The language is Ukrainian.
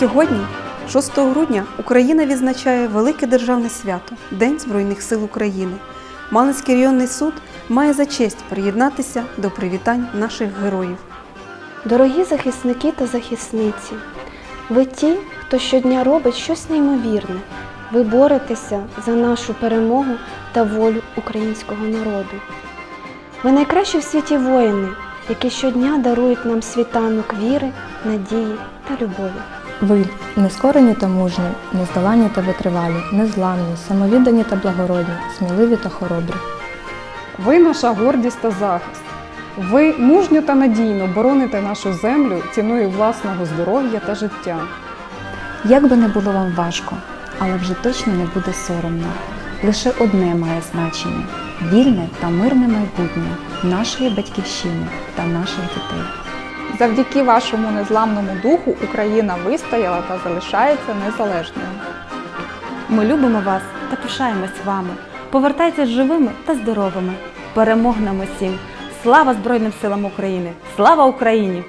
Сьогодні, 6 грудня, Україна відзначає велике державне свято День Збройних сил України. Малинський районний суд має за честь приєднатися до привітань наших героїв. Дорогі захисники та захисниці, ви ті, хто щодня робить щось неймовірне. Ви боретеся за нашу перемогу та волю українського народу. Ви найкращі в світі воїни, які щодня дарують нам світанок віри, надії та любові. Ви нескорені та мужні, нездоланні та витривалі, незламні, самовіддані та благородні, сміливі та хоробрі. Ви наша гордість та захист. Ви мужньо та надійно бороните нашу землю ціною власного здоров'я та життя. Як би не було вам важко, але вже точно не буде соромно. Лише одне має значення вільне та мирне майбутнє нашої батьківщини та наших дітей. Завдяки вашому незламному духу Україна вистояла та залишається незалежною. Ми любимо вас та пишаємось вами. Повертайтесь живими та здоровими. Перемог нам усім! Слава Збройним силам України! Слава Україні!